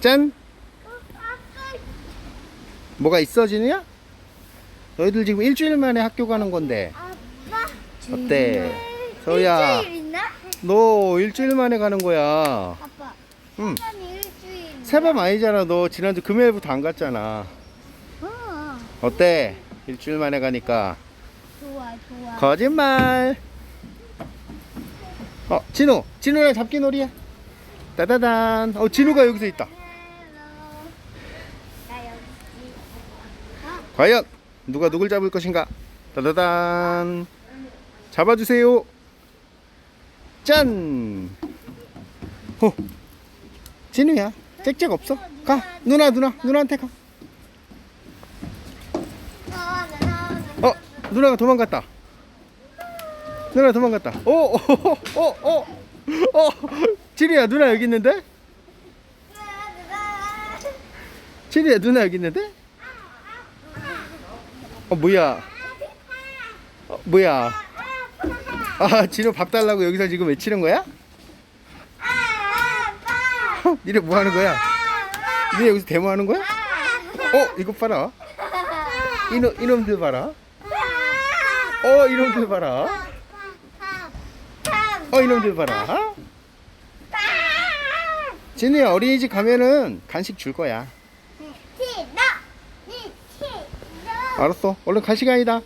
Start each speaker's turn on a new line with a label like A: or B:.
A: 짠! 뭐가 있어, 진우야? 너희들 지금 일주일 만에 학교 가는 건데.
B: 아빠.
A: 어때? 서우야,
B: 일주일 있나?
A: 너 일주일 만에 가는 거야.
B: 아빠.
A: 응.
B: 일주일.
A: 새밤 아니잖아. 너 지난주 금요일부터 안 갔잖아.
B: 어.
A: 어때? 일주일 만에 가니까.
B: 좋아 좋아.
A: 거짓말. 어, 진우. 진우랑 잡기 놀이야. 따다단. 어, 진우가 여기서 있다.
B: 나 여기.
A: 과연 누가 누굴 잡을 것인가? 따다단. 잡아주세요. 짠. 호. 진우야. 짹짹 없어. 가. 누나 누나 누나한테 가. 어, 누나가 도망갔다. 누나 도망갔다. 오, 오, 오, 오, 오, 어, 진우야 누나 여기 있는데? 진우야 누나 여기 있는데? 어 뭐야? 어, 뭐야? 아 진우 밥 달라고 여기서 지금 외치는 거야? 니네 뭐 하는 거야? 니네 여기서 데모하는 거야? 어 이거 봐라. 이놈 이놈들 봐라. 어 이놈들 봐라. 어 이놈들 봐라. 진우야 어린이집 가면은 간식 줄 거야. 알았어. 얼른 갈 시간이다.